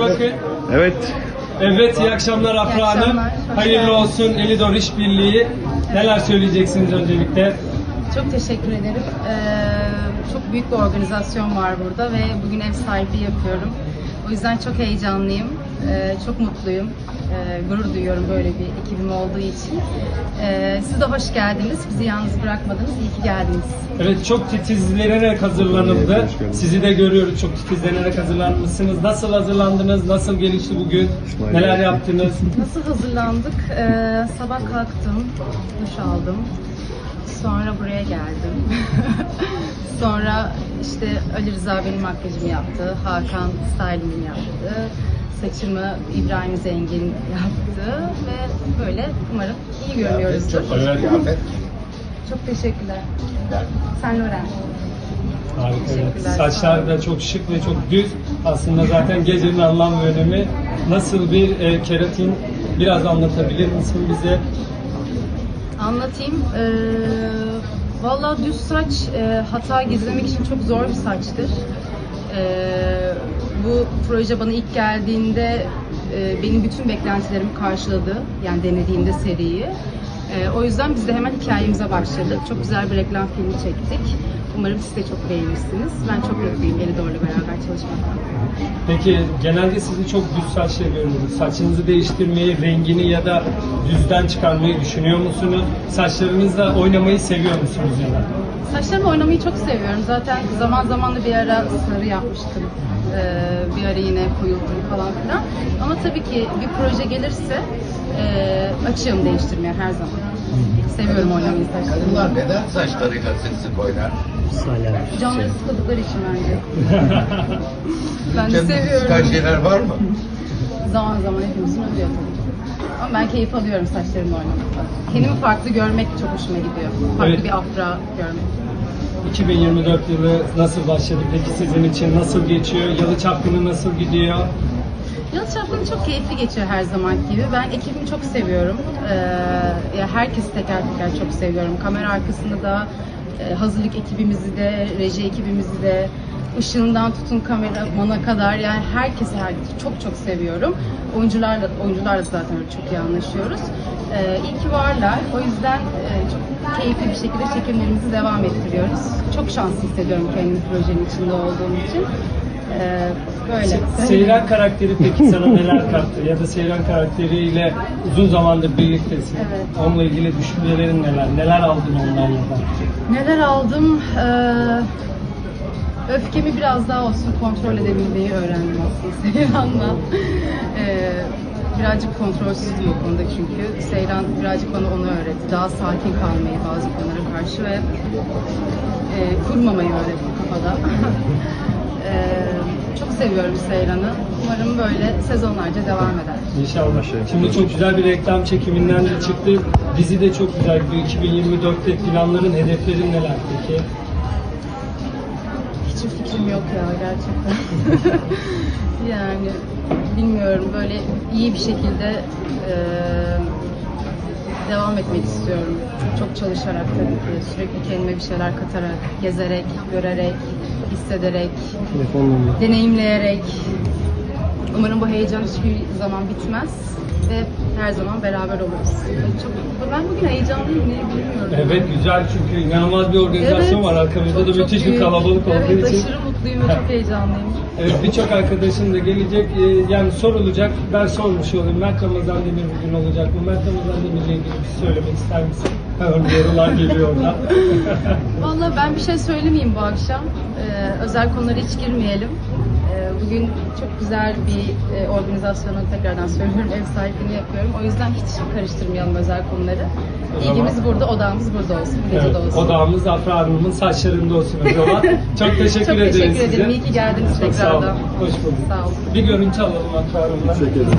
bakın. Evet. Evet iyi akşamlar Afra Hanım. Hayırlı olsun Elidor İşbirliği. Neler söyleyeceksiniz öncelikle? Çok teşekkür ederim. Ee, çok büyük bir organizasyon var burada ve bugün ev sahipliği yapıyorum. O yüzden çok heyecanlıyım, ee, çok mutluyum. Ee, gurur duyuyorum böyle bir ekibim olduğu için. Ee, siz de hoş geldiniz. Bizi yalnız bırakmadınız. İyi ki geldiniz. Evet çok titizlenerek hazırlanıldı. Sizi de görüyoruz çok titizlenerek hazırlanmışsınız. Nasıl hazırlandınız? Nasıl gelişti bugün? Neler yaptınız? Nasıl hazırlandık? Ee, sabah kalktım, duş aldım. Sonra buraya geldim. Sonra işte Ali Rıza benim makyajımı yaptı. Hakan stylingimi yaptı. Saçımı İbrahim Zengin yaptı ve böyle umarım iyi görünüyoruzdur. Evet. Çok teşekkürler. Sen Loren. Harika. evet. Teşekkürler, sağ Saçlar da çok şık ve çok düz. Aslında zaten gecenin anlam ve önemi. Nasıl bir e, keratin biraz anlatabilir misin bize? Anlatayım. Ee, Valla düz saç e, hata gizlemek için çok zor bir saçtır. Ee, bu proje bana ilk geldiğinde e, benim bütün beklentilerimi karşıladı. Yani denediğimde seriyi. Ee, o yüzden biz de hemen hikayemize başladık. Çok güzel bir reklam filmi çektik. Umarım siz de çok beğenirsiniz. Ben çok mutluyum Elidor'la beraber çalışmaktan. Peki genelde sizi çok düz saçla görüyoruz. Saçınızı değiştirmeyi, rengini ya da düzden çıkarmayı düşünüyor musunuz? Saçlarınızla oynamayı seviyor musunuz ya? Saçlarımı oynamayı çok seviyorum. Zaten zaman zaman da bir ara sarı yapmıştım. Ee, bir ara yine koyultum falan filan. Ama tabii ki bir proje gelirse e, açığım değiştirmeye her zaman. Seviyorum oynamayı saçlarımı. Kadınlar neden saçlarıyla sık sık oynar? Canları sıkıldıkları için bence. ben de seviyorum. sıkan şeyler var mı? Zaman zaman hepimizin oluyor tabii ki. Ama ben keyif alıyorum saçlarımla oynamaktan. Kendimi farklı görmek çok hoşuma gidiyor. Farklı Evet. bir afra görmek. 2024 yılı nasıl başladı peki sizin için? Nasıl geçiyor? Yalı çapkını nasıl gidiyor? Yalı Çapkını çok keyifli geçiyor her zaman gibi. Ben ekibimi çok seviyorum. Ee, herkesi teker teker çok seviyorum. Kamera arkasında da e, hazırlık ekibimizi de, reji ekibimizi de, ışığından tutun kameramana kadar yani herkesi herkesi çok çok seviyorum. Oyuncularla oyuncularla zaten çok iyi anlaşıyoruz. Ee, iyi ki varlar. O yüzden e, çok keyifli bir şekilde çekimlerimizi devam ettiriyoruz. Çok şanslı hissediyorum kendimi projenin içinde olduğum için. Ee, böyle. Seyran karakteri peki sana neler kattı? Ya da Seyran karakteriyle uzun zamandır birliktesin. Evet. Onunla ilgili düşüncelerin neler? Neler aldın ondan? Neler aldım? Ee, öfkemi biraz daha olsun kontrol edebilmeyi öğrendim aslında Seyran'la. Ee, birazcık kontrolsüzdüm o konuda çünkü. Seyran birazcık bana onu öğretti. Daha sakin kalmayı bazı konulara karşı ve e, kurmamayı öğretti kafada. Ee, çok seviyorum Seyran'ı. Umarım böyle sezonlarca devam eder. İnşallah. Şimdi çok güzel bir reklam çekiminden de çıktı. Dizi de çok güzel gidiyor. 2024'te planların, hedeflerin neler peki? Hiçbir fikrim yok ya gerçekten. yani bilmiyorum böyle iyi bir şekilde eee, devam etmek istiyorum. Çok çalışarak tabii ki sürekli kendime bir şeyler katarak, gezerek, görerek, hissederek, deneyimleyerek. Umarım bu heyecan hiçbir zaman bitmez ve her zaman beraber oluruz. Çok, ben bugün heyecanlıyım niye bilmiyorum. Evet güzel çünkü inanılmaz bir organizasyon var. Arkamızda da müthiş bir kalabalık olduğu Evet, için. aşırı mutluyum ve çok heyecanlıyım. Evet birçok arkadaşım da gelecek. Ee, yani sorulacak. Ben sormuş olayım. Mert Ramazan Demir bugün olacak mı? Mert Ramazan Demir'le ilgili bir şey söylemek ister misin? Yorular geliyor oradan. Vallahi ben bir şey söylemeyeyim bu akşam. Ee, özel konulara hiç girmeyelim. Ee, bugün çok güzel bir e, organizasyonu tekrardan söylüyorum. Ev sahipliğini yapıyorum. O yüzden hiç karıştırmayalım özel konuları. O zaman- İlgimiz burada, odamız burada olsun. Gece evet, olsun. odağımız Afra Hanım'ın saçlarında olsun o zaman. Çok teşekkür Çok ederiz teşekkür size. ederim. İyi ki geldiniz Çok sağ olun. tekrardan. Hoş bulduk. Sağ olun. Bir görüntü alalım Afra Hanım'dan. Teşekkür ederim.